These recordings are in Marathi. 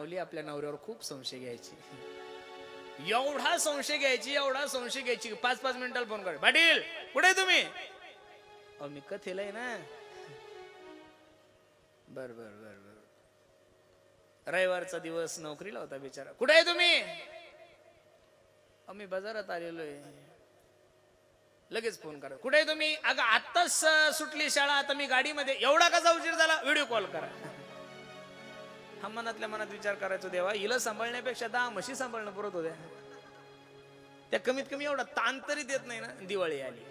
माऊली आपल्या नवऱ्यावर खूप संशय घ्यायची. एवढा संशय घ्यायची एवढा संशय घ्यायची. पाच पाच मिनिटाला फोन कर. पाटील कुठे तुम्ही? अहो मी कथेला आहे ना. बर बर बर बर. रविवारचा दिवस नोकरीला होता बिचारा. कुठे आहे तुम्ही? मी बाजारात आलेलो आहे. लगेच फोन करा. कुठे तुम्ही? अगं आत्ताच सुटली शाळा. आता मी गाडीमध्ये. एवढा कसा उशीर झाला? व्हिडिओ कॉल करा. हा मनातल्या मनात विचार करायचो देवा हिला सांभाळण्यापेक्षा दहा म्हशी सांभाळणं पुरत होत्या त्या कमीत कमी एवढा ताण तरी देत नाही ना. दिवाळी आली.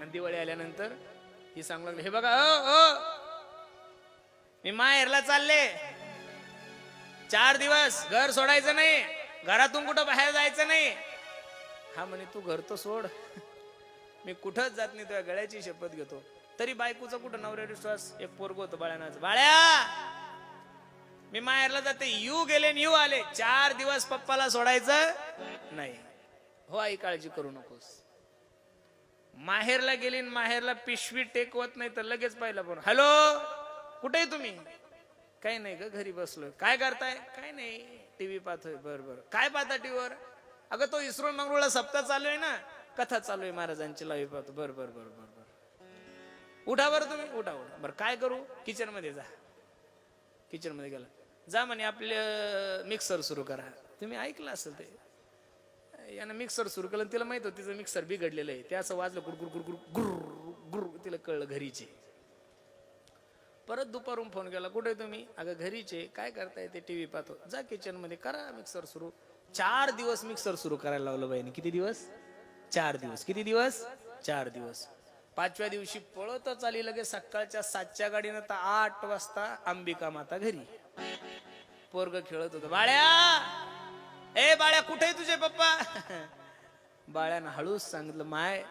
आणि दिवाळी आल्यानंतर ही सांगू लागली हे बघा अ मी माहेरला चालले. चार दिवस घर सोडायचं नाही. घरातून कुठं बाहेर जायचं नाही. हा म्हणे तू घर तो सोड. मी कुठंच जात नाही तुझ्या गळ्याची शपथ घेतो. तरी बायकोचा कुठं नवऱ्या विश्वास? एक पोरग होतं बाळ्यानाच बाळ्या मी माहेरला जाते यू गेले यू आले. चार दिवस पप्पाला सोडायचं नाही. हो आई काळजी करू नकोस. माहेरला गेली माहेरला पिशवी टेकवत नाही तर लगेच पाहिलं पण हॅलो कुठे तुम्ही? काही नाही ग घरी बसलोय. काय करताय? काय नाही. टीव्ही पाहतोय. बर बर. काय पाहता टीव्हीवर? अगं तो इस्रो मंगळूला सप्ताह चालू आहे ना? कथा चालू आहे महाराजांची लाईव्ह पाहतो. बर बर बर बर बर. उठा बरं तुम्ही. उठा उठा. बरं काय करू? किचनमध्ये जा. किचनमध्ये गेला. जा म्हणे आपलं मिक्सर सुरू करा. तुम्ही ऐकलं असेल ते. यानं मिक्सर सुरू केलं तिला माहीत होतं तिचं मिक्सर बिघडलेलं आहे. ते असं वाजलं गुर गुर गुर गुर गुर गुर तिला कळलं घरीचे. परत दुपारून फोन केला कुठे तुम्ही? अगं घरीचे. काय करताय ते टी व्ही पाहतो. जा किचनमध्ये करा मिक्सर सुरू. चार दिवस मिक्सर सुरू करायला लावलं बाईने. किती दिवस? चार दिवस. किती दिवस? चार दिवस. पाचव्या दिवशी पळतच आली लगेच सकाळच्या सातच्या गाडीनं तर आठ वाजता अंबिका माता घरी. पोरग खेळत होत. बाळ्या! ए बाळ्या कुठे आहे तुझे पप्पा? बाळ्यानं हळूच सांगितलं माय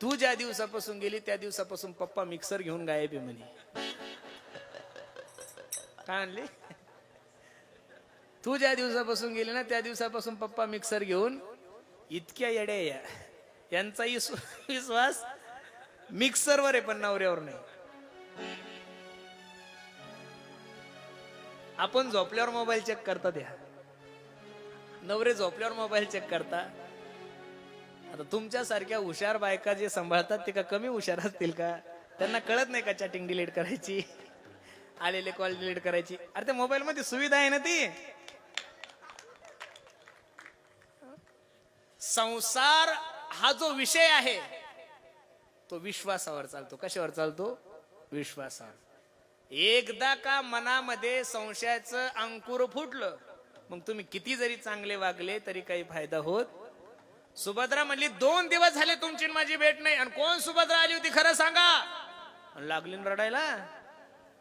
तू ज्या दिवसापासून गेली त्या दिवसापासून पप्पा मिक्सर घेऊन गायबी म्हणे. काय आणली तू ज्या दिवसापासून गेली ना त्या दिवसापासून पप्पा मिक्सर घेऊन इतक्या येड्या या. यांचा विश्वास मिक्सरवर आहे पण नवऱ्यावर नाही. आपण झोपल्यावर मोबाईल चेक करता द्या नवरे झोपल्यावर मोबाईल चेक करता. आता तुमच्यासारख्या हुशार बायका जे सांभाळतात ते का कमी हुशार असतील का? त्यांना कळत नाही का चॅटिंग डिलीट करायची? आलेले कॉल डिलीट करायची? अरे त्या मोबाईल मध्ये सुविधा आहे ना ती. संसार हा जो विषय आहे तो विश्वासावर चालतो. कशावर चालतो? विश्वासावर. एकदा का मनामध्ये संशयाचं अंकुर फुटलं मग तुम्ही किती जरी चांगले वागले तरी काही फायदा होत. सुभद्रा म्हणली दोन दिवस झाले तुमची माझी भेट नाही. आणि कोण सुभद्रा आली होती खरं सांगा. लागली रडायला.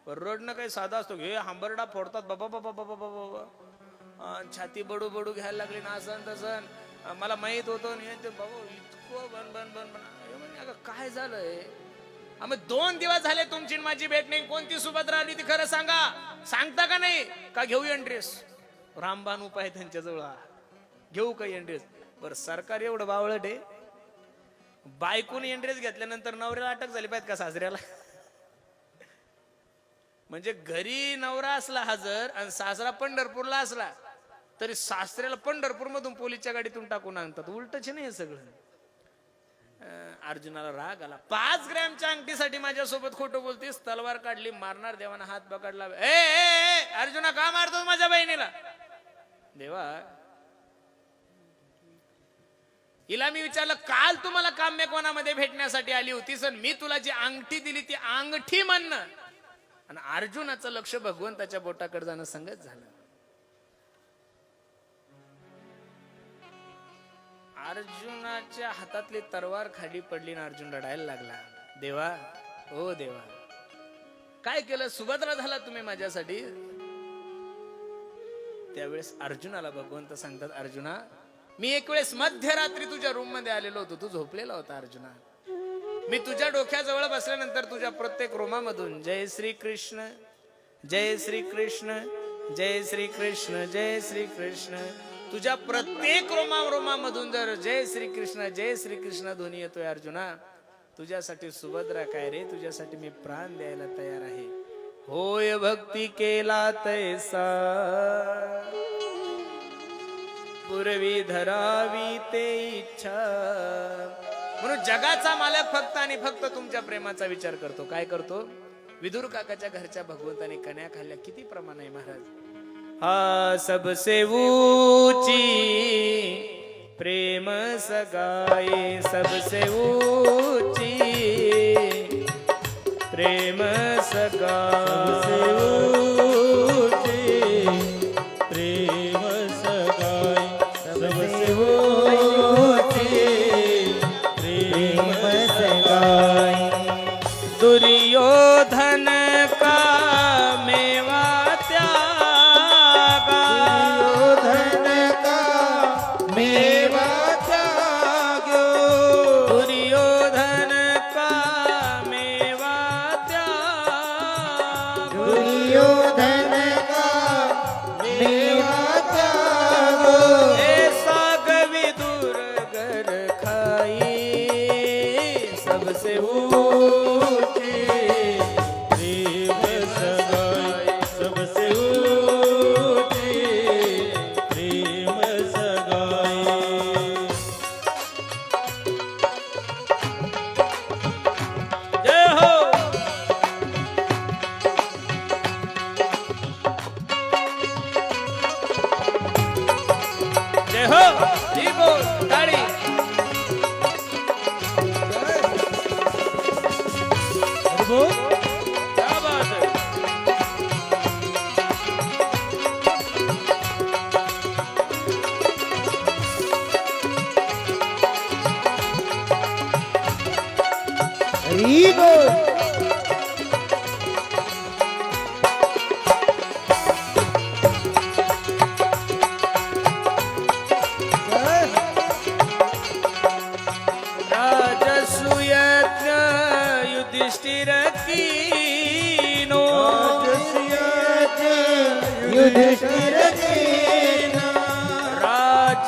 रडणं काही साधा असतो. हे हांबरडा फोडतात. बाबा बाबा बाबा बाबा बाबा छाती बडू बडू घ्यायला लागली. ना असं न तसं मला माहीत होतं हे ते बाबा इतकं बन बन बन बन. म्हणे, अगं काय झालंय? आम्ही दोन दिवस झाले तुमची माझी भेट नाही. कोणती सुभद्रा आली ती खरं सांगा. सांगता का नाही? का घेऊ ड्रेस रामबान उपाय त्यांच्याजवळ हा. घेऊ का ड्रेस बर सरकार एवढं बावळट आहे. बायकून एंड्रेस घेतल्यानंतर नवऱ्याला अटक झाली पाहिजे का सासऱ्याला? म्हणजे घरी नवरा असला हजर आणि सासरा पंढरपूरला असला तरी सासऱ्याला पंढरपूर मधून पोलीसच्या गाडीतून टाकून आणतात. उलटच नाही हे सगळं. अर्जुनाला राग आला. पाच ग्रॅमच्या अंगठीसाठी माझ्यासोबत खोटं बोलतीस? तलवार काढली मारणार देवाना हात पकडला. ए, ए ए, अर्जुना का मारतो माझ्या बहिणीला? देवा हिला मी विचारलं काल तुम्हाला काम्य कोणामध्ये भेटण्यासाठी आली होती सर मी तुला जी अंगठी दिली ती अंगठी म्हणणं. आणि अर्जुनाचं लक्ष भगवंताच्या बोटाकडे जाणं संगत झालं. अर्जुनाच्या हातातली तरवार खाली पडली ना अर्जुन रडायला लागला. देवा ओ देवा. काय केलं? सुभद्रा झाला तुम्ही माझ्यासाठी? त्यावेळेस अर्जुनाला भगवंत सांगतात अर्जुना मी एक वेळेस मध्यरात्री तुझ्या रूममध्ये आलेलो होतो. तू झोपलेला होता अर्जुना. मी तुझ्या डोक्याजवळ बसल्यानंतर तुझ्या प्रत्येक रोमामधून जय श्री कृष्ण जय श्री कृष्ण जय श्री कृष्ण जय श्री कृष्ण तुझ्या प्रत्येक रोमा रोमामधून जर जय श्री कृष्ण जय श्री कृष्ण ध्वनी येतोय अर्जुना तुझ्यासाठी सुभद्रा काय रे? तुझ्यासाठी मी प्राण द्यायला तयार आहे. होय भक्ती केला तैसा. पूर्वी धरावी ते इच्छा. म्हणून जगाचा मालक फक्त आणि फक्त तुमच्या प्रेमाचा विचार करतो. काय करतो? विदुर काकाच्या घरच्या भगवंताने कन्या खाल्ल्या. किती प्रमाण आहे महाराज? हा सबसे ऊची प्रेम सगाई सबसे ऊची प्रेम सगाई। प्रेम सगाई सबसे ऊची मेवा त्याग्यो दुर्योधन का मेवा दुर्योधन का मेवा त्यागो ऐसा विदुर घर खाई सबसे ऊंची क्या बात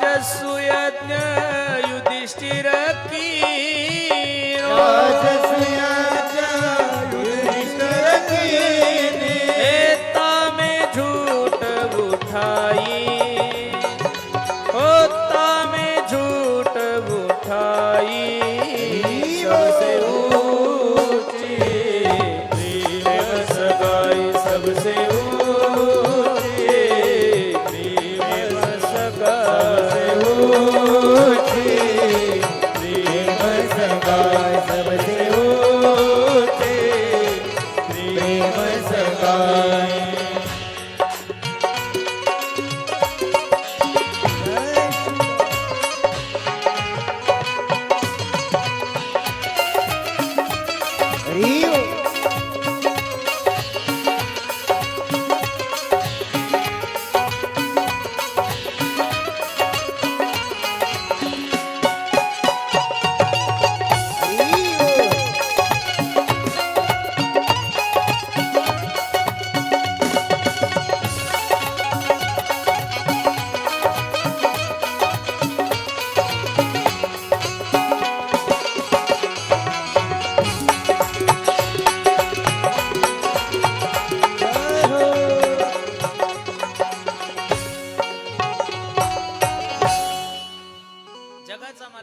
राजसूयज्ञ